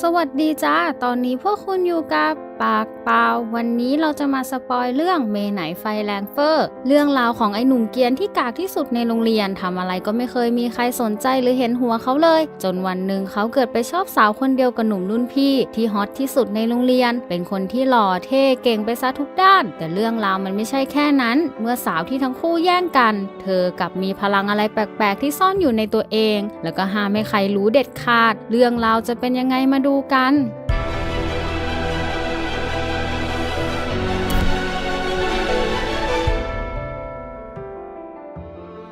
สวัสดีจ้า ตอนนี้พวกคุณอยู่กับ ปากเปล่า วันนี้เราจะมาสปอยเรื่องเมไหนไฟแรงเฟอร์ เรื่องราวของไอ้หนุ่มเกียนที่กากที่สุดในโรงเรียนทำอะไรก็ไม่เคยมีใครสนใจหรือเห็นหัวเขาเลย จนวันหนึ่งเขาเกิดไปชอบสาวคนเดียวกับหนุ่มรุ่นพี่ที่ฮอตที่สุดในโรงเรียน เป็นคนที่หล่อเท่เก่งไปซะทุกด้าน แต่เรื่องราวมันไม่ใช่แค่นั้น เมื่อสาวที่ทั้งคู่แย่งกัน เธอกับมีพลังอะไรแปลกๆ ที่ซ่อนอยู่ในตัวเอง แล้วก็ห้ามไม่ใครรู้เด็ดขาด เรื่องราวจะเป็นยังไงมาดูกัน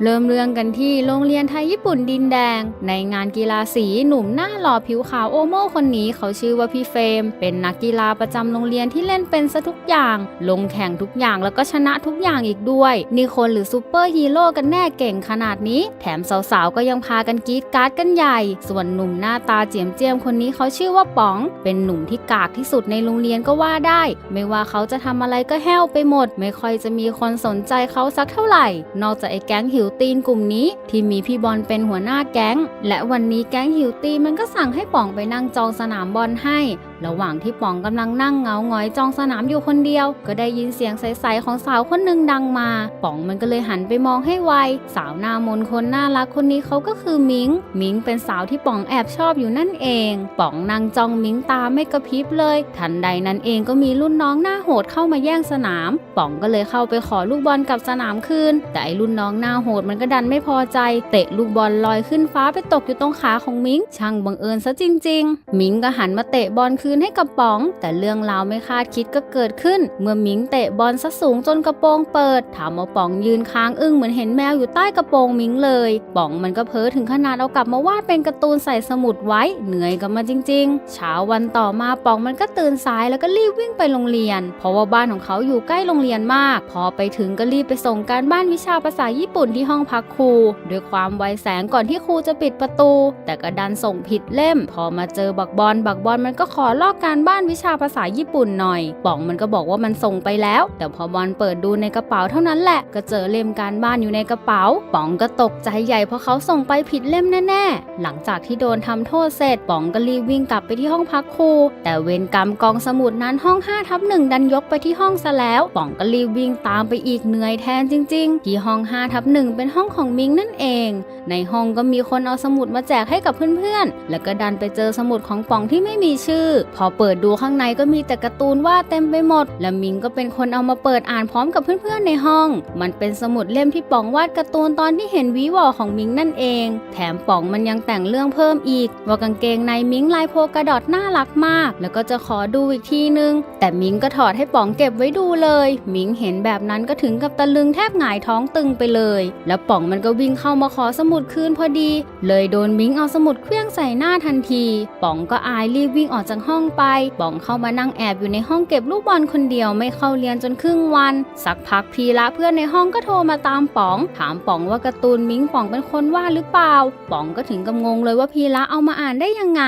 เริ่มเรื่องกันที่โรงเรียนไทยญี่ปุ่นดินแดง ในงานกีฬาสีหนุ่มหน้าหล่อผิวขาวโอโม่คนนี้เขาชื่อว่าพี่เฟรมเป็นนักกีฬาประจำโรงเรียนที่เล่นเป็นซะทุกอย่าง ลงแข่งทุกอย่างแล้วก็ชนะทุกอย่างอีกด้วย นี่คนหรือซูเปอร์ฮีโร่กันแน่เก่งขนาดนี้ แถมสาวๆก็ยังพากันกรีดการ์ดกันใหญ่ ส่วนหนุ่มหน้าตาเจียมเจียมๆคนนี้เขาชื่อว่าป๋อง เป็นหนุ่มที่กากที่สุดในโรงเรียนก็ว่าได้ ไม่ว่าเขาจะทำอะไรก็แห้วไปหมด ไม่ค่อยจะมีคนสนใจเขาสักเท่าไหร่ นอกจากไอ้แก๊งหิวตีนกลุ่มนี้ ที่มีพี่บอลเป็นหัวหน้าแก๊ง และวันนี้แก๊งหิวตีนมันก็สั่งให้ป๋องไปนั่งจองสนามบอลให้ ระหว่างที่ป๋องกำลังนั่งเหงาหงอยจองสนามอยู่คนเดียว ก็ได้ยินเสียงใสๆของสาวคนหนึ่งดังมา ป๋องมันก็เลยหันไปมองให้ไว สาวหน้ามนคนน่ารักคนนี้เขาก็คือมิง มิงเป็นสาวที่ป๋องแอบชอบอยู่นั่นเอง ป๋องนั่งจ้องมิงตาไม่กระพริบเลย ทันใดนั้นเองก็มีรุ่นน้องหน้าโหดเข้ามาแย่งสนาม ป๋องก็เลยเข้าไปขอลูกบอลกับสนามคืน แต่ไอ้รุ่นน้องหน้าโหดมันก็ดันไม่พอใจ เตะลูกบอลลอยขึ้นฟ้าไปตกอยู่ตรงขาของมิง ช่างบังเอิญซะจริง ๆ มิงก็หันมาเตะบอลคืนให้กับป๋อง แต่เรื่องราวไม่คาดคิดก็เกิดขึ้น เมื่อมิงเตะบอลซะสูงจนกระโปรงเปิดถามว่าป๋องยืนค้างอึ้งเหมือนเห็นแมวอยู่ใต้กระโปรงมิงเลยป๋องมันก็เพ้อถึงขนาดเอากลับมาวาดเป็นการ์ตูนใส่สมุดไว้เหนื่อยกับมันจริง ๆ เช้าวันต่อมาป๋องมันก็ตื่นสายแล้วก็รีบวิ่งไปโรงเรียน เพราะว่าบ้านของเขาอยู่ใกล้โรงเรียนมาก พอไปถึงก็รีบไปส่งการบ้านวิชาภาษาญี่ปุ่นที่ห้องพักครูด้วยความไวแสงก่อนที่ครูจะปิดประตู แต่ก็ดันส่งผิดเล่ม พอมาเจอบักบอลบักบอลมันก็ขอลอกการบ้านวิชาภาษาญี่ปุ่นหน่อย ป๋องมันก็บอกว่ามันส่งไปแล้ว แต่พอบอลเปิดดูในกระเป๋าเท่านั้นแหละ ก็เจอเล่มการบ้านอยู่ในกระเป๋า ป๋องก็ตกใจใหญ่เพราะเขาส่งไปผิดเล่มแน่ๆ หลังจากที่โดนทำโทษเสร็จ ป๋องก็รีบวิ่งกลับไปที่ห้องพักครู แต่เวรกรรมกองสมุดนั้นห้อง5ทับหนึ่งดันยกไปที่ห้องซะแล้ว ป๋องก็รีบวิ่งตามไปอีกเหนื่อยแทนจริง ๆ ที่ห้อง5ทับหนึ่งเป็นห้องของมิงนั่นเอง ในห้องก็มีคนเอาสมุดมาแจกให้กับเพื่อนๆ แล้วก็ดันไปเจอสมุดของป๋องที่ไม่มีชื่อพอเปิดดูข้างในก็มีแต่การ์ตูนวาดเต็มไปหมด และมิงก็เป็นคนเอามาเปิดอ่านพร้อมกับเพื่อนๆในห้อง มันเป็นสมุดเล่มที่ป๋องวาดการ์ตูนตอนที่เห็นวีวอของมิงนั่นเอง แถมป๋องมันยังแต่งเรื่องเพิ่มอีก ว่ากางเกงในมิงลายโพกระดอดน่ารักมาก แล้วก็จะขอดูอีกทีนึง แต่มิงก็ถอดให้ป๋องเก็บไว้ดูเลย มิงเห็นแบบนั้นก็ถึงกับตะลึงแทบหงายท้องตึงไปเลย แล้วป๋องมันก็วิ่งเข้ามาขอสมุดคืนพอดี เลยโดนมิงเอาสมุดเครื่องใส่หน้าทันที ป๋องก็อายรีบวิ่งออกจากห้องไปป๋องเข้ามานั่งแอบอยู่ในห้องเก็บลูกบอลคนเดียวไม่เข้าเรียนจนครึ่งวัน สักพักพีละเพื่อนในห้องก็โทรมาตามป๋อง ถามป๋องว่าการ์ตูนมิงป๋องเป็นคนวาดหรือเปล่าป๋องก็ถึงกับงงเลยว่าพีละเอามาอ่านได้ยังไง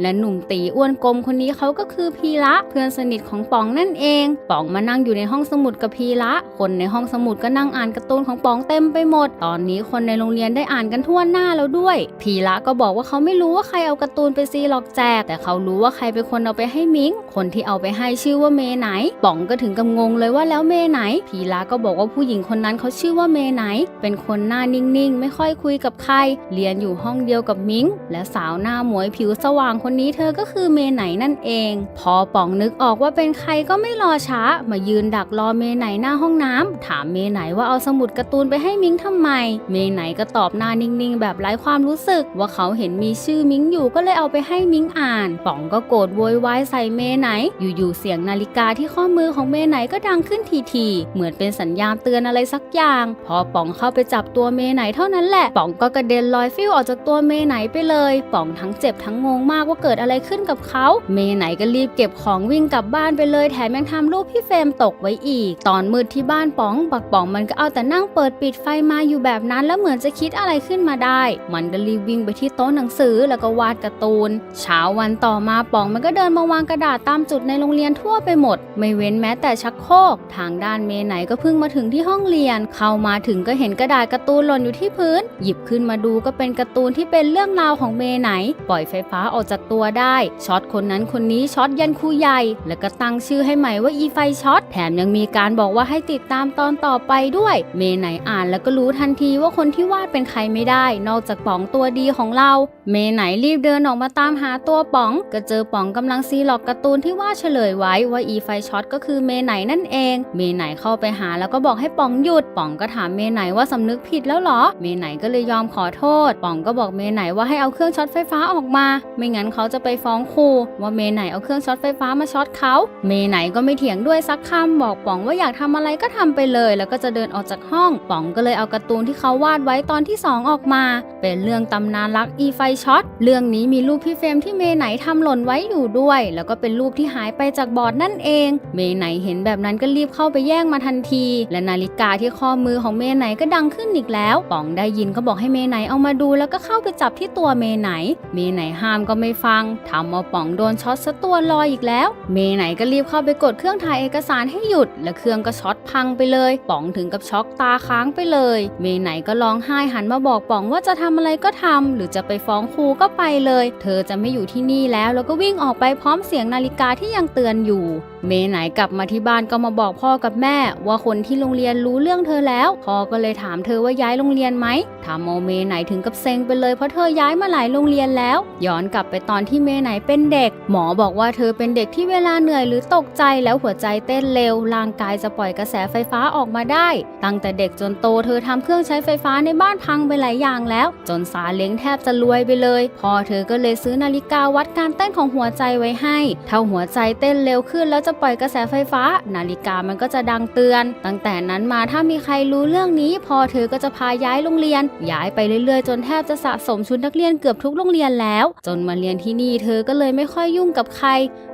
และหนุ่มตีอ้วนกลมคนนี้เขาก็คือพีละเพื่อนสนิทของป๋องนั่นเองป๋องมานั่งอยู่ในห้องสมุดกับพีละคนในห้องสมุดก็นั่งอ่านการ์ตูนของป๋องเต็มไปหมด ตอนนี้คนในโรงเรียนได้อ่านกันทั่วหน้าแล้วด้วย พีละก็บอกว่าเขาไม่รู้ว่าใครเอาการ์ตูนไปซีหลอกแจก แต่เขารู้ว่าใครเป็นคนเอาไปให้มิงคนที่เอาไปให้ชื่อว่าเมไหนป๋องก็ถึงกับงงเลยว่าแล้วเมไหนพีละก็บอกว่าผู้หญิงคนนั้นเขาชื่อว่าเมไหน เป็นคนหน้านิ่งๆ ไม่ค่อยคุยกับใคร เรียนอยู่ห้องเดียวกับมิงและสาวหน้าหมวยผิวสว่างคนนี้เธอก็คือเมไหนนั่นเอง พอป๋องนึกออกว่าเป็นใครก็ไม่รอช้า มายืนดักรอเมไหนหน้าห้องน้ำถามเมไหนว่าเอาสมุดการ์ตูนไปให้มิงทำไม เมไหนก็ตอบหน้านิ่งๆ แบบไร้ความรู้สึก ว่าเขาเห็นมีชื่อมิงอยู่ก็เลยเอาไปให้มิงอ่าน ป๋องก็โกรธโวยวายใส่เมไหน อยู่ๆเสียงนาฬิกาที่ข้อมือของเมไหนก็ดังขึ้นทีๆเหมือนเป็นสัญญาณเตือนอะไรสักอย่าง พอป๋องเข้าไปจับตัวเมไหนเท่านั้นแหละป๋องก็กระเด็นลอยฟิวออกจากตัวเมไหนไปเลยป๋องทั้งเจ็บทั้งงงมากว่าเกิดอะไรขึ้นกับเขา เมไหนก็รีบเก็บของวิ่งกลับบ้านไปเลยแถมยังทำรูปพี่เฟรมตกไว้อีก ตอนมืดที่บ้านป๋องปักป๋องมันก็เอาแต่นั่งเปิดปิดไฟมาอยู่แบบนั้นแล้วเหมือนจะคิดอะไรขึ้นมาได้ มันก็รีบวิ่งไปที่โต๊ะหนังสือแล้วก็วาดการ์ตูน เช้าวันต่อมาป๋องมันก็เดินมาวางกระดาษตามจุดในโรงเรียนทั่วไปหมด ไม่เว้นแม้แต่ชักโครก ทางด้านเมไหนก็เพิ่งมาถึงที่ห้องเรียน เข้ามาถึงก็เห็นกระดาษการ์ตูนหล่นอยู่ที่พื้น หยิบขึ้นมาดูก็เป็นการ์ตูนที่เป็นเรื่องราวของเมไหน ปล่อยไฟฟ้าออกจากตัวได้ช็อตคนนั้นคนนี้ช็อตยันครูใหญ่ แล้วก็ตั้งชื่อให้ใหม่ว่าอีไฟช็อตแถมยังมีการบอกว่าให้ติดตามตอนต่อไปด้วย เมไหนอ่านแล้วก็รู้ทันทีว่าคนที่วาดเป็นใครไม่ได้ นอกจากป๋องตัวดีของเรา เมไหนรีบเดินออกมาตามหาตัวป๋อง ก็เจอป๋องกำลังซีหลอกการ์ตูนที่วาดเฉลยไว้ว่าอีไฟช็อตก็คือเมไหนนั่นเอง เมไหนเข้าไปหาแล้วก็บอกให้ป๋องหยุด ป๋องก็ถามเมไหนว่าสำนึกผิดแล้วเหรอ เมไหนก็เลยยอมขอโทษ ป๋องก็บอกเมไหนว่าให้เอาเครื่องช็อตไฟฟ้าออกมา ไม่งั้นเขาจะไปฟ้องครูว่าเมไหนเอาเครื่องช็อตไฟฟ้ามาช็อตเขา เมไหนก็ไม่เถียงด้วยสักคำบอกป๋องว่าอยากทำอะไรก็ทำไปเลย แล้วก็จะเดินออกจากห้อง ป๋องก็เลยเอาการ์ตูนที่เขาวาดไว้ตอนที่สองออกมา เป็นเรื่องตำนานรักอีไฟช็อต เรื่องนี้มีรูปพี่เฟรมที่เมไหนทำหล่นไว้อยู่ด้วย แล้วก็เป็นรูปที่หายไปจากบอร์ดนั่นเอง เมย์ไหนเห็นแบบนั้นก็รีบเข้าไปแย่งมาทันที และนาฬิกาที่ข้อมือของเมย์ไหนก็ดังขึ้นอีกแล้ว ป๋องได้ยินก็บอกให้เมย์ไหนเอามาดูแล้วก็เข้าไปจับที่ตัวเมย์ไหน เมย์ไหนห้ามก็ไม่ฟังทำเอาป๋องโดนช็อตซะตัวลอยอีกแล้ว เมย์ไหนก็รีบเข้าไปกดเครื่องถ่ายเอกสารให้หยุด และเครื่องก็ช็อตพังไปเลย ป๋องถึงกับช็อกตาค้างไปเลย เมย์ไหนก็ร้องไห้หันมาบอกป๋องว่าจะทำอะไรก็ทำหรือจะไปฟ้องครูก็ไปเลย เธอจะไม่อยู่ที่นี่แล้วแล้วก็วิ่งออกไปพร้อมเสียงนาฬิกาที่ยังเตือนอยู่ เมไหนกลับมาที่บ้านก็มาบอกพ่อกับแม่ ว่าคนที่โรงเรียนรู้เรื่องเธอแล้วพ่อก็เลยถามเธอว่าย้ายโรงเรียนไหมถามโมเมไหนถึงกับเซ็งไปเลยเพราะเธอย้ายมาหลายโรงเรียนแล้ว ย้อนกลับไปตอนที่เมไหนเป็นเด็ก หมอบอกว่าเธอเป็นเด็กที่เวลาเหนื่อยหรือตกใจแล้วหัวใจเต้นเร็วร่างกายจะปล่อยกระแสไฟฟ้าออกมาได้ ตั้งแต่เด็กจนโตเธอทำเครื่องใช้ไฟฟ้าในบ้านพังไปหลายอย่างแล้ว จนสาเล้งแทบจะรวยไปเลย พ่อเธอก็เลยซื้อนาฬิกาวัดการเต้นของหัวใจไว้ให้ถ้าหัวใจเต้นเร็วขึ้นแล้วจะปล่อยกระแสไฟฟ้า นาฬิกามันก็จะดังเตือน ตั้งแต่นั้นมาถ้ามีใครรู้เรื่องนี้ พอเธอก็จะพาย้ายโรงเรียน ย้ายไปเรื่อยๆ จนแทบจะสะสมชุดนักเรียนเกือบทุกโรงเรียนแล้ว จนมาเรียนที่นี่เธอก็เลยไม่ค่อยยุ่งกับใคร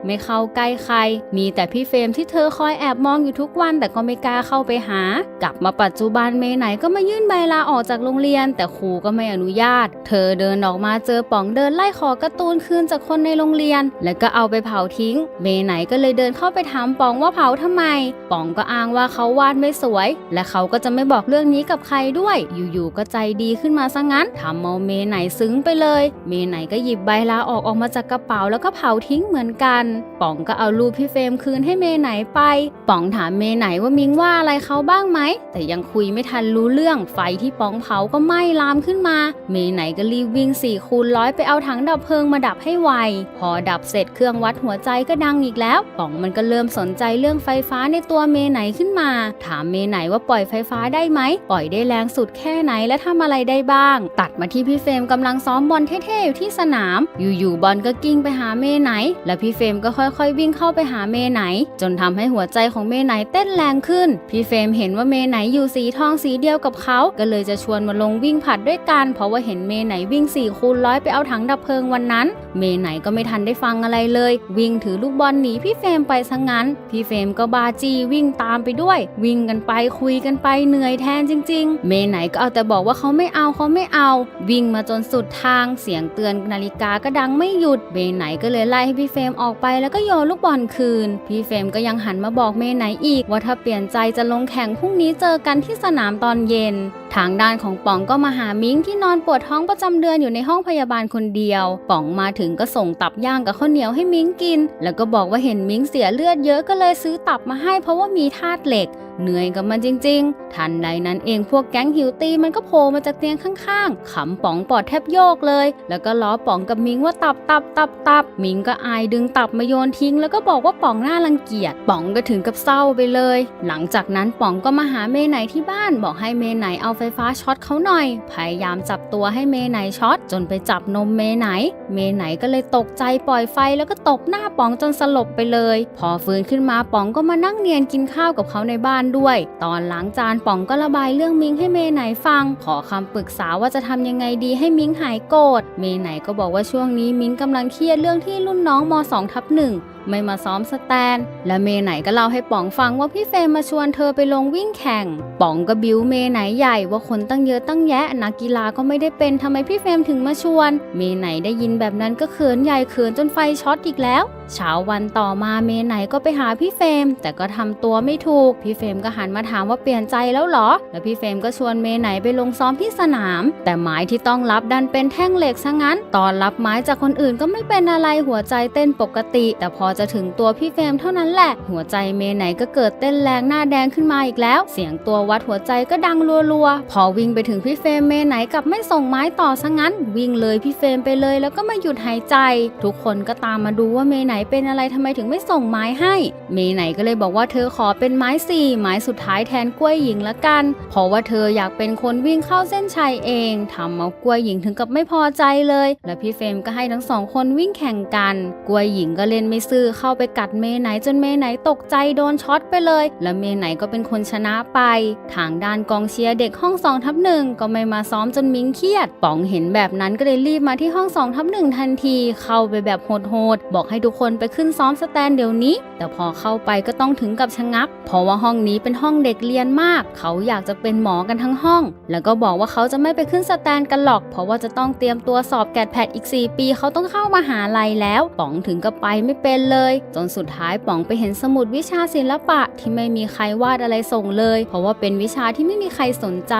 ไม่เข้าใกล้ใคร มีแต่พี่เฟรมที่เธอคอยแอบมองอยู่ทุกวันแต่ก็ไม่กล้าเข้าไปหา กลับมาปัจจุบันเมไหนก็มายื่นใบลาออกจากโรงเรียน แต่ครูก็ไม่อนุญาต เธอเดินออกมาเจอป๋องเดินไล่ขอการ์ตูนคืนจากคนในโรงเรียนแล้วก็เอาไปเผาทิ้ง เมไหนก็เลยเดินเข้าไปถามป๋องว่าเผาทำไม ป๋องก็อ้างว่าเขาวาดไม่สวย และเขาก็จะไม่บอกเรื่องนี้กับใครด้วย อยู่ๆก็ใจดีขึ้นมาซะงั้นทำเอาเมไหนซึ้งไปเลย เมไหนก็หยิบใบลาออกออกมาจากกระเป๋าแล้วก็เผาทิ้งเหมือนกัน ป๋องก็เอารูปพี่เฟรมคืนให้เมไหนไป ป๋องถามเมไหนว่ามิงว่าอะไรเขาบ้างไหม แต่ยังคุยไม่ทันรู้เรื่อง ไฟที่ป๋องเผาก็ไหม้ลามขึ้นมา เมไหนก็รีบวิ่งสี่คูณร้อยไปเอาถังดับเพลิงมาดับให้ไว พอดับเสร็จเครื่องวัดหัวใจก็ดังอีกแล้ว ป๋องมันก็เริ่มสนใจเรื่องไฟฟ้าในตัวเมไหนขึ้นมา ถามเมไหนว่าปล่อยไฟฟ้าได้ไหม ปล่อยได้แรงสุดแค่ไหนและทำอะไรได้บ้าง ตัดมาที่พี่เฟรมกำลังซ้อมบอลเท่ๆอยู่ที่สนาม อยู่ๆบอลก็กิ้งไปหาเมไหน และพี่เฟรมก็ค่อยๆ วิ่งเข้าไปหาเมไหน จนทำให้หัวใจของเมไหนเต้นแรงขึ้น พี่เฟรมเห็นว่าเมไหนอยู่สีทองสีเดียวกับเขา ก็เลยจะชวนมาลงวิ่งผัดด้วยกัน เพราะว่าเห็นเมไหนวิ่งสี่คูณร้อยไปเอาถังดับเพลิงวันนั้น เมไหนก็ไม่ทันได้ฟังอะไรเลย วิ่งถือลูกบอลหนีพี่เฟรมไปซะงั้น พี่เฟรมก็บาจีวิ่งตามไปด้วย วิ่งกันไปคุยกันไปเหนื่อยแทนจริง ๆ เมไหนก็เอาแต่บอกว่าเขาไม่เอาเขาไม่เอา วิ่งมาจนสุดทางเสียงเตือนนาฬิกาก็ดังไม่หยุดเมไหนก็เลยไล่ให้พี่เฟรมออกไปแล้วก็โยนลูกบอลคืน พี่เฟรมก็ยังหันมาบอกเมไหนอีก ว่าถ้าเปลี่ยนใจจะลงแข่งพรุ่งนี้เจอกันที่สนามตอนเย็น ทางด้านของป๋องก็มาหามิ้งที่นอนปวดท้องประจำเดือนอยู่ในห้องพยาบาลคนเดียว ป๋องมาถึงก็ส่งตับย่างกับข้าวเหนียวให้มิ้งกิน แล้วก็บอกว่าเห็นมิ้งเสียเลือดเยอะก็เลยซื้อตับมาให้เพราะว่ามีธาตุเหล็กเหนื่อยกับมันจริง ๆ ทันใดนั้นเองพวกแก๊งหิวตีมันก็โผล่มาจากเตียงข้างๆขำป๋องปอดแทบโยกเลย แล้วก็ล้อป๋องกับมิงว่าตับตับตับตับมิงก็อายดึงตับมาโยนทิ้ง แล้วก็บอกว่าป๋องน่ารังเกียจป๋องก็ถึงกับเศร้าไปเลย หลังจากนั้นป๋องก็มาหาเมไหนที่บ้าน บอกให้เมไหนเอาไฟฟ้าช็อตเขาหน่อย พยายามจับตัวให้เมไหนช็อตจนไปจับนมเมไหน เมยไหนก็เลยตกใจปล่อยไฟแล้วก็ตบหน้าป๋องจนสลบไปเลย พอฟื้นขึ้นมาป๋องก็มานั่งเนียนกินข้าวกับเขาในบ้านด้วย ตอนล้างจานป๋องก็ระบายเรื่องมิงให้เมยไหนฟัง ขอคำปรึกษาว่าจะทำยังไงดีให้มิงหายโกรธ เมยไหนก็บอกว่าช่วงนี้มิงกำลังเครียดเรื่องที่รุ่นน้องม2ทับหนึ่ง ไม่มาซ้อมสแตน และเมไหนก็เล่าให้ป๋องฟังว่าพี่เฟรมมาชวนเธอไปลงวิ่งแข่ง ป๋องก็บิ้วเมไหนใหญ่ว่าคนตั้งเยอะตั้งแยะนักกีฬาก็ไม่ได้เป็นทำไมพี่เฟรมถึงมาชวน เมไหนได้ยินแบบนั้นก็เขินใหญ่เขินจนไฟช็อตอีกแล้วเช้าวันต่อมาเมไหนก็ไปหาพี่เฟมแต่ก็ทำตัวไม่ถูก พี่เฟมก็หันมาถามว่าเปลี่ยนใจแล้วเหรอ แล้วพี่เฟมก็ชวนเมไหนไปลงซ้อมที่สนาม แต่ไม้ที่ต้องรับดันเป็นแท่งเหล็กซะงั้น ตอนรับไม้จากคนอื่นก็ไม่เป็นอะไรหัวใจเต้นปกติ แต่พอจะถึงตัวพี่เฟมเท่านั้นแหละ หัวใจเมไหนก็เกิดเต้นแรงหน้าแดงขึ้นมาอีกแล้ว เสียงตัววัดหัวใจก็ดังรัวๆ พอวิ่งไปถึงพี่เฟมเมไหนกับไม่ส่งไม้ต่อซะงั้น วิ่งเลยพี่เฟมไปเลยแล้วก็มาหยุดหายใจ ทุกคนก็ตามมาดูว่าเมไหนเป็นอะไรทำไมถึงไม่ส่งไม้ให้ เมไหนก็เลยบอกว่าเธอขอเป็นไม้สี่ไม้สุดท้ายแทนกล้วยหญิงละกัน เพราะว่าเธออยากเป็นคนวิ่งเข้าเส้นชัยเองทำเอากล้วยหญิงถึงกับไม่พอใจเลย และพี่เฟรมก็ให้ทั้งสองคนวิ่งแข่งกัน กล้วยหญิงก็เล่นไม่ซื่อเข้าไปกัดเมไหนจนเมไหนตกใจโดนช็อตไปเลย และเมไหนก็เป็นคนชนะไป ทางด้านกองเชียร์เด็กห้องสองทับหนึ่งก็ไม่มาซ้อมจนมิ้งเครียด ป๋องเห็นแบบนั้นก็เลยรีบมาที่ห้องสองทับหนึ่งทันที เข้าไปแบบโหดๆบอกให้ทุกคนไปขึ้นซ้อมสแตนเดี๋ยวนี้ แต่พอเข้าไปก็ต้องถึงกับชะงัก เพราะว่าห้องนี้เป็นห้องเด็กเรียนมาก เขาอยากจะเป็นหมอกันทั้งห้อง แล้วก็บอกว่าเขาจะไม่ไปขึ้นสแตนกันหรอก เพราะว่าจะต้องเตรียมตัวสอบแกดแพดอีก 4 ปีเขาต้องเข้ามาหาลัยแล้ว ป๋องถึงกับไปไม่เป็นเลย จนสุดท้ายป๋องไปเห็นสมุดวิชาศิลปะที่ไม่มีใครวาดอะไรส่งเลย เพราะว่าเป็นวิชาที่ไม่มีใครสนใจ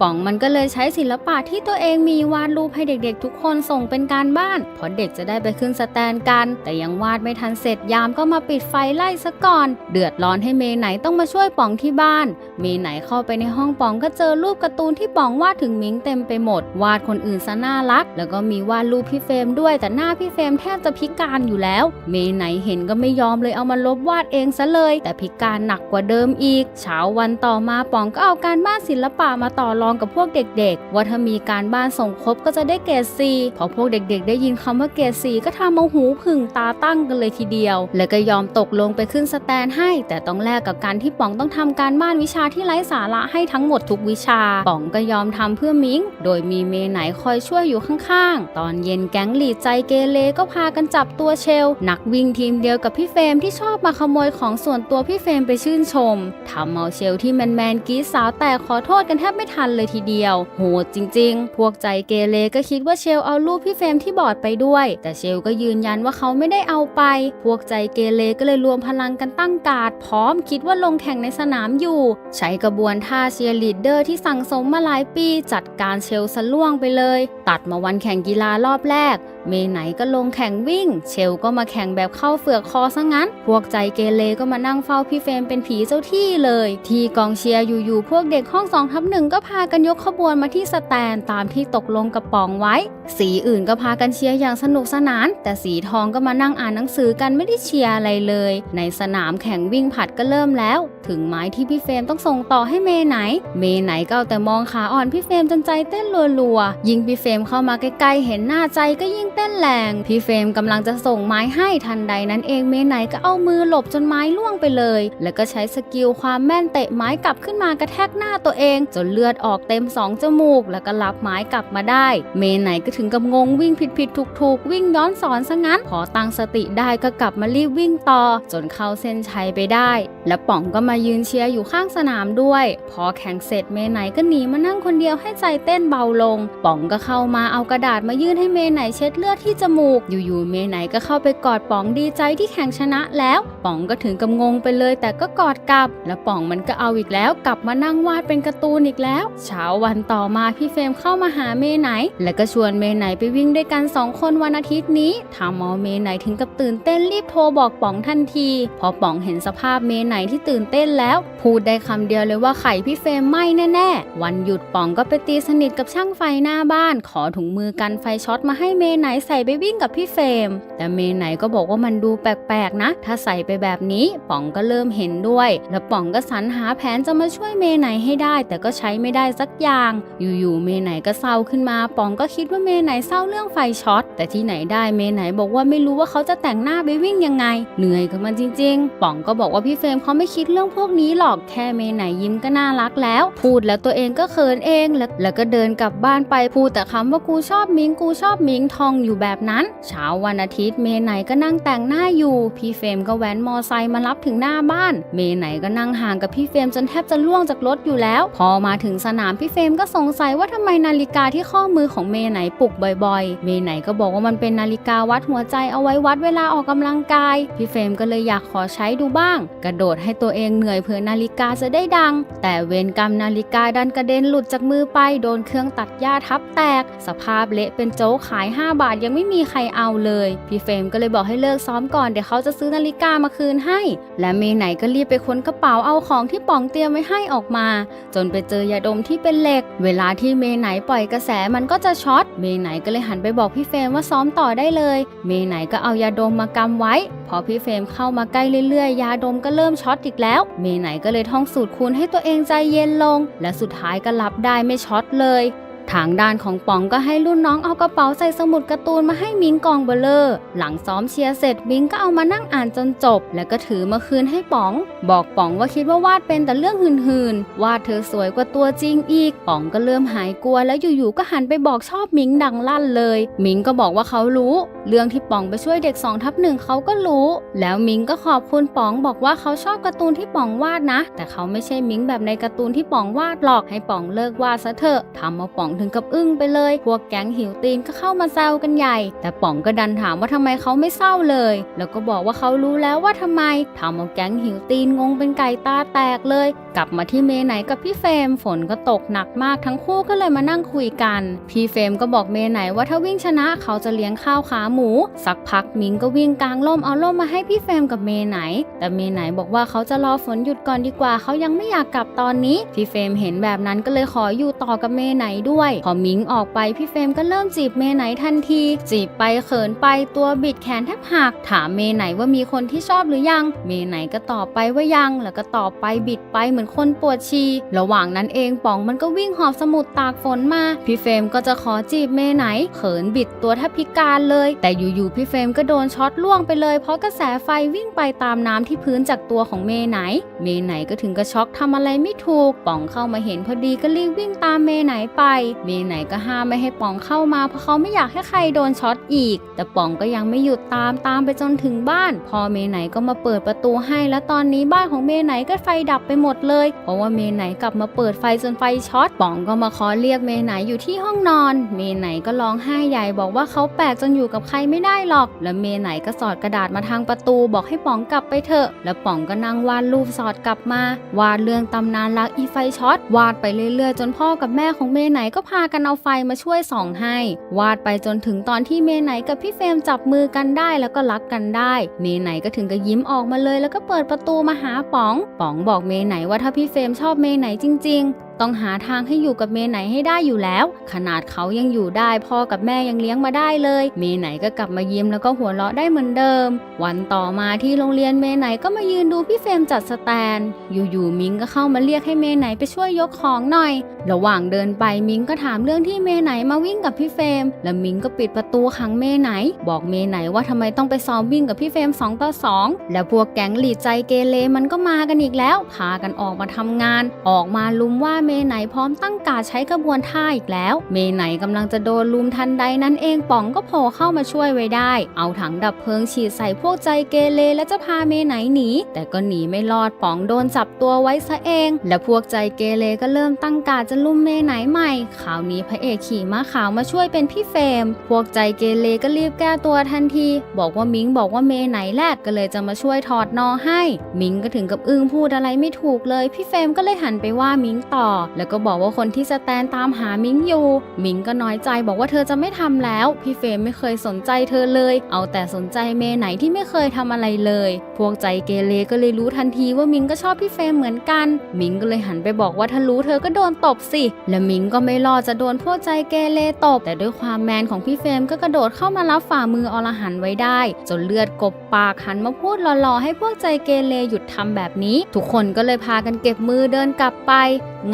ป๋องมันก็เลยใช้ศิลปะที่ตัวเองมีวาดรูปให้เด็กๆ ทุกคนส่งเป็นการบ้านเพราะเด็กจะได้ไปขึ้นสแตนกัน แต่ยังวาดไม่ทันเสร็จยามก็มาปิดไฟไล่ซะก่อน เดือดร้อนให้เมไหนต้องมาช่วยป๋องที่บ้าน เมไหนเข้าไปในห้องป๋องก็เจอรูปการ์ตูนที่ป๋องวาดถึงมิงเต็มไปหมด วาดคนอื่นซะน่ารัก แล้วก็มีวาดรูปพี่เฟรมด้วยแต่หน้าพี่เฟรมแทบจะพิการอยู่แล้ว เมไหนเห็นก็ไม่ยอมเลยเอามาลบวาดเองซะเลย แต่พิการหนักกว่าเดิมอีก เช้าวันต่อมาป๋องก็เอาการบ้านศิลปะมาต่อรองกับพวกเด็ก ๆ ว่าถ้ามีการบ้านส่งครบก็จะได้เกรดซีพอพวกเด็ก ๆ ได้ยินคำว่าเกรดซีก็ทำเอาหูผึ่งตาตั้งกันเลยทีเดียว แล้วก็ยอมตกลงไปขึ้นสแตนให้ แต่ต้องแลกกับการที่ป๋องต้องทำการบ้านวิชาที่ไร้สาระให้ทั้งหมดทุกวิชา ป๋องก็ยอมทำเพื่อมิง โดยมีเมไหนคอยช่วยอยู่ข้างๆ ตอนเย็นแก๊งหลีดใจเกเรก็พากันจับตัวเชล นักวิ่งทีมเดียวกับพี่เฟรมที่ชอบมาขโมยของส่วนตัวพี่เฟรมไปชื่นชมทำเอาเชลที่แมนแมนกีสาวแต่ขอโทษกันแทบไม่ทันเลยทีเดียว โหดจริง ๆ พวกใจเกเรก็คิดว่าเชลเอารูปพี่เฟรมที่บอดไปด้วย แต่เชลก็ยืนยันว่าเขาไม่ได้เอาไป พวกใจเกเรก็เลยรวมพลังกันตั้งการ์ดพร้อมคิดว่าลงแข่งในสนามอยู่ ใช้กระบวนท่าเชียร์ลีดเดอร์ที่สั่งสมมาหลายปี จัดการเชลสล่วงไปเลย ตัดมาวันแข่งกีฬารอบแรก เมไหนก็ลงแข่งวิ่ง เชลก็มาแข่งแบบเข้าเฟือกคอซะงั้น พวกใจเกเรก็มานั่งเฝ้าพี่เฟรมเป็นผีเจ้าที่เลย ที่กองเชียร์อยู่ๆพวกเด็กห้องสองทับหนึ่งก็พากันยกขบวนมาที่สแตนตามที่ตกลงกับป๋องไว้ สีอื่นก็พากันเชียร์อย่างสนุกสนาน แต่สีทองก็มานั่งอ่านหนังสือกันไม่ได้เชียร์อะไรเลย ในสนามแข่งวิ่งผัดก็เริ่มแล้ว ถึงไม้ที่พี่เฟรมต้องส่งต่อให้เมไหน เมไหนก็แต่มองขาอ่อนพี่เฟรมจนใจเต้นรัวๆยิ่งพี่เฟรมเข้ามาใกล้ๆเห็นหน้าใจก็ยิ่งเต้นแรงพี่เฟรมกำลังจะส่งไม้ให้ทันใดนั้นเองเมไหนก็เอามือหลบจนไม้ล่วงไปเลย แล้วก็ใช้สกิลความแม่นเตะไม้กลับขึ้นมากระแทกหน้าตัวเอง จนเลือดออกเต็มสองจมูก แล้วก็รับไม้กลับมาได้ เมไหนก็ถึงกับงงวิ่งผิดผิดถูกถูกๆวิ่งย้อนสอนซะงั้น พอตั้งสติได้ก็กลับมารีบวิ่งต่อ จนเข้าเส้นชัยไปได้ แล้วป๋องก็มายืนเชียร์อยู่ข้างสนามด้วย พอแข่งเสร็จเมไหนก็หนีมานั่งคนเดียวให้ใจเต้นเบาลง ป๋องก็เข้ามาเอากระดาษมายื่นให้เมไหนเช็ดเลือดที่จมูก อยู่ๆเมไหนก็เข้าไปกอดป๋องดีใจที่แข่งชนะแล้ว ป๋องก็ถึงกับงงไปเลย แต่ก็กอดกลับ แล้วป๋องมันก็เอาอีกแล้ว กลับมานั่งวาดเป็นการ์ตูนอีกแล้ว เช้าวันต่อมาพี่เฟรมเข้ามาหาเมไหน แล้วก็ชวนเมไหนไปวิ่งด้วยกันสองคนวันอาทิตย์นี้ทำเอาเมไหนถึงกับตื่นเต้นรีบโทรบอกป๋องทันที พอป๋องเห็นสภาพเมไหนที่ตื่นเต้นแล้ว พูดได้คำเดียวเลยว่าไข่พี่เฟรมไหม้แน่ๆวันหยุดป๋องก็ไปตีสนิทกับช่างไฟหน้าบ้าน ขอถุงมือกันไฟช็อตมาให้เมไหนใส่ไปวิ่งกับพี่เฟรมแต่เมไหนก็บอกว่ามันดูแปลกๆนะ ถ้าใส่ไปแบบนี้ป๋องก็เริ่มเห็นด้วย แล้วป๋องก็สรรหาแผนจะมาช่วยเมไหนให้ได้ แต่ก็ใช้ไม่ได้สักอย่าง อยู่ๆเมไหนก็เศร้าขึ้นมาป๋องก็คิดว่าเมไหนเศร้าเรื่องไฟช็อตแต่ที่ไหนได้เมไหนบอกว่าไม่รู้ว่าเขาจะแต่งหน้าไปวิ่งยังไง เหนื่อยกับมันจริง ๆ ป๋องก็บอกว่าพี่เฟรมเขาไม่คิดเรื่องพวกนี้หรอกแค่เมไหนยิ้มก็น่ารักแล้ว พูดแล้วตัวเองก็เขินเองแล้วแล้วก็เดินกลับบ้านไปพูดแต่คำว่ากูชอบมิงกูชอบมิงทองอยู่แบบนั้น เช้าวันอาทิตย์เมย์ไหนก็นั่งแต่งหน้าอยู่ พี่เฟรมก็แว้นมอไซค์มารับถึงหน้าบ้าน เมย์ไหนก็นั่งห่างกับพี่เฟรมจนแทบจะล่วงจากรถอยู่แล้ว พอมาถึงสนามพี่เฟรมก็สงสัยว่าทำไมนาฬิกาที่ข้อมือของเมย์ไหนปลุกบ่อยๆ เมย์ไหนก็บอกว่ามันเป็นนาฬิกาวัดหัวใจเอาไว้วัดเวลาออกกำลังกาย พี่เฟรมก็เลยอยากขอใช้ดูบ้าง กระโดดให้ตัวเองเหนื่อยเพื่อนาฬิกาจะได้ดัง แต่เวรกรรมนาฬิกาดันกระเด็นหลุดจากมือไปโดนเครื่องตัดหญ้าทับแตก สภาพเละเป็นโจ๊กขาย 5 บาทยังไม่มีใครเอาเลย พี่เฟรมก็เลยบอกให้เลิกซ้อมก่อนเดี๋ยวเขาจะซื้อนาฬิกามาคืนให้ และเมย์ไหนก็รีบไปค้นกระเป๋าเอาของที่ป๋องเตรียมไว้ให้ออกมา จนไปเจอยาดมที่เป็นเหล็ก เวลาที่เมย์ไหนปล่อยกระแสมันก็จะช็อต เมย์ไหนก็เลยหันไปบอกพี่เฟรมว่าซ้อมต่อได้เลย เมย์ไหนก็เอายาดมมากำไว้ พอพี่เฟรมเข้ามาใกล้เรื่อยๆ ยาดมก็เริ่มช็อตอีกแล้ว เมย์ไหนก็เลยท่องสูตรคูณให้ตัวเองใจเย็นลง และสุดท้ายก็รับได้ไม่ช็อตเลย ทางด้านของป๋องก็ให้รุ่นน้องเอากระเป๋าใส่สมุดการ์ตูนมาให้มิงกองเบลเลอร์ หลังซ้อมเชียร์เสร็จมิงก็เอามานั่งอ่านจนจบ แล้วก็ถือมาคืนให้ป๋อง บอกป๋องว่าคิดว่าวาดเป็นแต่เรื่องหืนๆวาดเธอสวยกว่าตัวจริงอีก ป๋องก็เริ่มหายกลัว แล้วอยู่ๆก็หันไปบอกชอบมิงดังลั่นเลยมิงก็บอกว่าเขารู้ เรื่องที่ป๋องไปช่วยเด็กสองทับหนึ่งเขาก็รู้ แล้วมิงก็ขอบคุณป๋องบอกว่าเขาชอบการ์ตูนที่ป๋องวาดนะ แต่เขาไม่ใช่มิงแบบในการ์ตูนที่ป๋องวาดหรอกให้ป๋องเลิกวาดซะเถอะทำเอาป๋องถึงกับอึ้งไปเลย พวกแก๊งหิวตีนก็เข้ามาแซวกันใหญ่ แต่ป๋องก็ดันถามว่าทำไมเขาไม่เศร้าเลย แล้วก็บอกว่าเขารู้แล้วว่าทำไมทำเอาแก๊งหิวตีนงงเป็นไก่ตาแตกเลย กลับมาที่เมไหนกับพี่เฟรมฝนก็ตกหนักมากทั้งคู่ก็เลยมานั่งคุยกัน พี่เฟรมก็บอกเมไหนว่าถ้าวิ่งชนะเขาจะเลี้ยงข้าวขาหมู สักพักมิงก็วิ่งกลางร่มเอาร่มมาให้พี่เฟรมกับเมไหน แต่เมไหนบอกว่าเขาจะรอฝนหยุดก่อนดีกว่าเขายังไม่อยากกลับตอนนี้ พี่เฟรมเห็นแบบนั้นก็เลยขออยู่ต่อกับเมไหนด้วยพอมิงออกไปพี่เฟรมก็เริ่มจีบเมไหนทันที จีบไปเขินไปตัวบิดแขนแทบหักถามเมไหนว่ามีคนที่ชอบหรือยัง เมไหนก็ตอบไปว่ายังแล้วก็ตอบไปบิดไปเหมือนคนปวดฉี่ระหว่างนั้นเองป๋องมันก็วิ่งหอบสมุดตากฝนมาพี่เฟรมก็จะขอจีบเมไหน เขินบิดตัวแทบพิการเลย แต่อยู่ๆพี่เฟรมก็โดนช็อตล่วงไปเลย เพราะกระแสไฟวิ่งไปตามน้ำที่พื้นจากตัวของเมไหน เมไหนก็ถึงกระช็อกทำอะไรไม่ถูกป๋องเข้ามาเห็นพอดีก็รีบวิ่งตามเมไหนไปเมไหนก็ห้ามไม่ให้ป๋องเข้ามาเพราะเขาไม่อยากให้ใครโดนช็อตอีก แต่ป๋องก็ยังไม่หยุดตามตามไปจนถึงบ้าน พอเมไหนก็มาเปิดประตูให้ และตอนนี้บ้านของเมไหนก็ไฟดับไปหมดเลย เพราะว่าเมไหนกลับมาเปิดไฟจนไฟช็อตป๋องก็มาขอเรียกเมไหนอยู่ที่ห้องนอน เมไหนก็ร้องไห้ใหญ่บอกว่าเขาแปลกจนอยู่กับใครไม่ได้หรอก แล้วเมไหนก็สอดกระดาษมาทางประตูบอกให้ป๋องกลับไปเถอะ แล้วป๋องก็นั่งวาดรูปสอดกลับมา วาดเรื่องตำนานรักอีไฟช็อตวาดไปเรื่อยๆ จนพ่อกับแม่ของเมไหนก็พากันเอาไฟมาช่วยส่องให้ วาดไปจนถึงตอนที่เมไหนกับพี่เฟรมจับมือกันได้แล้วก็รักกันได้ เมไหนก็ถึงกับยิ้มออกมาเลย แล้วก็เปิดประตูมาหาป๋อง ป๋องบอกเมไหนว่าถ้าพี่เฟรมชอบเมไหนจริง ๆ ต้องหาทางให้อยู่กับเมย์ไหนให้ได้อยู่แล้ว ขนาดเขายังอยู่ได้พ่อกับแม่ยังเลี้ยงมาได้เลย เมย์ไหนก็กลับมายิ้มแล้วก็หัวเราะได้เหมือนเดิม วันต่อมาที่โรงเรียนเมย์ไหนก็มายืนดูพี่เฟรมจัดสแตน อยู่ๆมิงก็เข้ามาเรียกให้เมย์ไหนไปช่วยยกของหน่อย ระหว่างเดินไปมิงก็ถามเรื่องที่เมย์ไหนมาวิ่งกับพี่เฟรมแล้วมิงก็ปิดประตูขังเมย์ไหน บอกเมย์ไหนว่าทำไมต้องไปซ้อมวิ่งกับพี่เฟรม2ต่อ2 แล้วพวกแก๊งหลีดใจเกเรมันก็มากันอีกแล้ว พากันออกมาทำงาน ออกมาลุมว่าเมไหนพร้อมตั้งการใช้กระบวนท่าอีกแล้ว เมไหนกำลังจะโดนลุมทันใดนั้นเองป๋องก็โผล่เข้ามาช่วยไว้ได้ เอาถังดับเพลิงฉีดใส่พวกใจเกเรและจะพาเมไหนหนี แต่ก็หนีไม่รอดป๋องโดนจับตัวไว้ซะเอง และพวกใจเกเรก็เริ่มตั้งการจะลุมเมไหนใหม่คราวนี้พระเอกขี่ม้าขาวมาช่วยเป็นพี่เฟรมพวกใจเกเรก็รีบแก้ตัวทันที บอกว่ามิงบอกว่าเมไหนแรกก็เลยจะมาช่วยถอดนอให้ มิงก็ถึงกับอึ้งพูดอะไรไม่ถูกเลย พี่เฟรมก็เลยหันไปว่ามิงต่อแล้วก็บอกว่าคนที่สแตนตามหามิงอยู่ มิงก็น้อยใจบอกว่าเธอจะไม่ทำแล้ว พี่เฟรมไม่เคยสนใจเธอเลย เอาแต่สนใจเมไหนที่ไม่เคยทำอะไรเลย พวกใจเกเรก็เลยรู้ทันทีว่ามิงก็ชอบพี่เฟรมเหมือนกัน มิงก็เลยหันไปบอกว่าถ้ารู้เธอก็โดนตบสิ และมิงก็ไม่รอจะโดนพวกใจเกเรตบ แต่ด้วยความแมนของพี่เฟรมก็กระโดดเข้ามารับฝ่ามืออรหันไว้ได้ จนเลือดกบปากหันมาพูดหล่อๆให้พวกใจเกเรหยุดทำแบบนี้ ทุกคนก็เลยพากันเก็บมือเดินกลับไป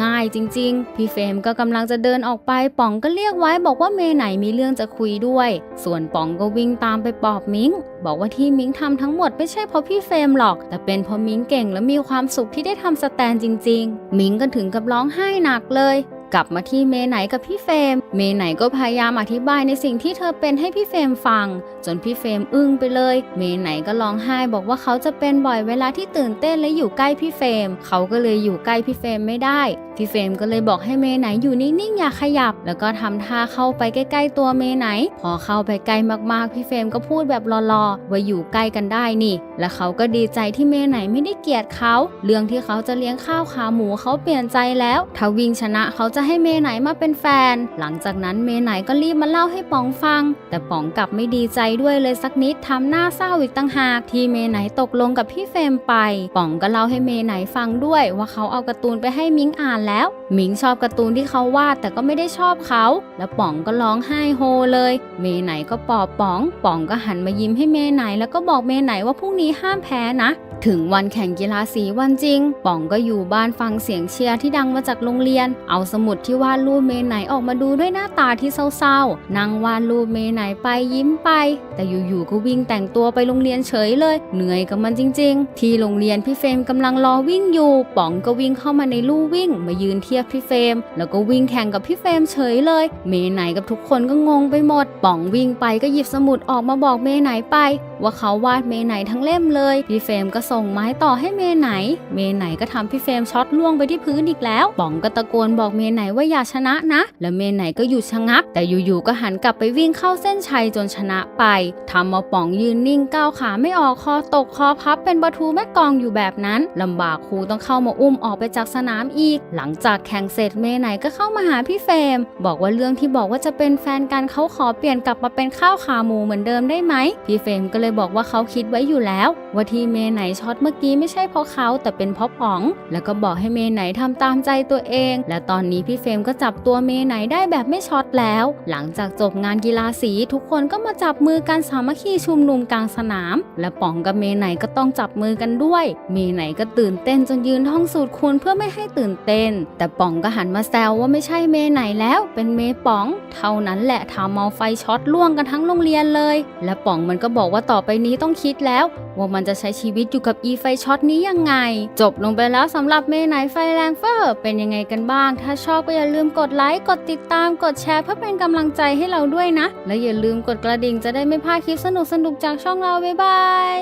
ง่ายจริง ๆ พี่เฟรมก็กำลังจะเดินออกไปป๋องก็เรียกไว้บอกว่าเมไหนมีเรื่องจะคุยด้วย ส่วนป๋องก็วิ่งตามไปปลอบมิงบอกว่าที่มิงทำทั้งหมดไม่ใช่เพราะพี่เฟรมหรอก แต่เป็นเพราะมิงเก่งและมีความสุขที่ได้ทำสแตนจริง ๆ มิงก็ถึงกับร้องไห้หนักเลย กลับมาที่เมไหนกับพี่เฟม เมไหนก็พยายามอธิบายในสิ่งที่เธอเป็นให้พี่เฟมฟัง จนพี่เฟมอึ้งไปเลย เมไหนก็ร้องไห้บอกว่าเขาจะเป็นบ่อยเวลาที่ตื่นเต้นและอยู่ใกล้พี่เฟม เขาก็เลยอยู่ใกล้พี่เฟมไม่ได้ พี่เฟมก็เลยบอกให้เมไหนอยู่นิ่งๆอย่าขยับ แล้วก็ทำท่าเข้าไปใกล้ ๆ ตัวเมไหน พอเข้าไปใกล้มากๆพี่เฟมก็พูดแบบรอๆว่าอยู่ใกล้กันได้นี่ และเขาก็ดีใจที่เมไหนไม่ได้เกลียดเขา เรื่องที่เขาจะเลี้ยงข้าวขาหมูเขาเปลี่ยนใจแล้วถ้าวิ่งชนะเขาจะให้เมไหนมาเป็นแฟน หลังจากนั้นเมไหนก็รีบมาเล่าให้ป๋องฟัง แต่ป๋องกลับไม่ดีใจด้วยเลยสักนิดทำหน้าเศร้าอีกต่างหากที่เมไหนตกลงกับพี่เฟรมไป ป๋องก็เล่าให้เมไหนฟังด้วย ว่าเขาเอาการ์ตูนไปให้มิงอ่านแล้ว มิงชอบการ์ตูนที่เขาวาดแต่ก็ไม่ได้ชอบเขา แล้วป๋องก็ร้องไห้โฮเลย เมไหนก็ปลอบป๋อง ป๋องก็หันมายิ้มให้เมไหน แล้วก็บอกเมไหนว่าพรุ่งนี้ห้ามแพ้นะถึงวันแข่งกีฬาสีวันจริง ป๋องก็อยู่บ้านฟังเสียงเชียร์ที่ดังมาจากโรงเรียน เอาสมุดที่วาดรูปเมไหนออกมาดูด้วยหน้าตาที่เศร้าๆ นั่งวาดรูปเมไหนไปยิ้มไป แต่อยู่ๆก็วิ่งแต่งตัวไปโรงเรียนเฉยเลย เหนื่อยกับมันจริง ๆ ที่โรงเรียนพี่เฟรมกำลังรอวิ่งอยู่ ป๋องก็วิ่งเข้ามาในลู่วิ่ง มายืนเทียบพี่เฟรมแล้วก็วิ่งแข่งกับพี่เฟรมเฉยเลย เมไหนกับทุกคนก็งงไปหมด ป๋องวิ่งไปก็หยิบสมุดออกมาบอกเมไหนไป ว่าเขาวาดเมไหนทั้งเล่มเลย พี่เฟรมก็ส่งไม้ต่อให้เมไหน เมไหนก็ทำพี่เฟรมช็อตล่วงไปที่พื้นอีกแล้ว ป๋องก็ตะโกนบอกเมไหนว่าอย่าชนะนะ แล้วเมไหนก็หยุดชะงัก แต่อยู่ๆก็หันกลับไปวิ่งเข้าเส้นชัยจนชนะไปทำเอาป๋องยืนนิ่งก้าวขาไม่ออกคอตกคอพับเป็นประทูแม่กองอยู่แบบนั้นลำบากครูต้องเข้ามาอุ้มออกไปจากสนามอีก หลังจากแข่งเสร็จเมไหนก็เข้ามาหาพี่เฟรมบอกว่าเรื่องที่บอกว่าจะเป็นแฟนกันเขาขอเปลี่ยนกลับมาเป็นข้าวขาหมูเหมือนเดิมได้ไหมพี่เฟรมก็เลยบอกว่าเขาคิดไว้อยู่แล้ว ว่าที่เมไหนช็อตเมื่อกี้ไม่ใช่เพราะเขาแต่เป็นเพราะป๋อง แล้วก็บอกให้เมไหนทำตามใจตัวเอง และตอนนี้พี่เฟรมก็จับตัวเมไหนได้แบบไม่ช็อตแล้ว หลังจากจบงานกีฬาสีทุกคนก็มาจับมือกันสามัคคีชุมนุมกลางสนาม และป๋องกับเมไหนก็ต้องจับมือกันด้วย เมไหนก็ตื่นเต้นจนยืนท่องสูตรคูณเพื่อไม่ให้ตื่นเต้น แต่ป๋องก็หันมาแซวว่าไม่ใช่เมไหนแล้ว เป็นเมป๋อง เท่านั้นแหละทำเอาไฟช็อตล่วงกันทั้งโรงเรียนเลย และป๋องมันก็บอกว่าต่อไปนี้ต้องคิดแล้วว่ามันจะใช้ชีวิตอยู่กับอีไฟช็อตนี้ยังไง จบลงไปแล้วสำหรับเมไหนไฟแรงเฟอร์ เป็นยังไงกันบ้างถ้าชอบอบก็อย่าลืมกดไลค์ กดติดตาม กดแชร์เพื่อเป็นกำลังใจให้เราด้วยนะ และอย่าลืมกดกระดิ่งจะได้ไม่พลาดคลิปสนุกๆจากช่องเราบ๊ายบาย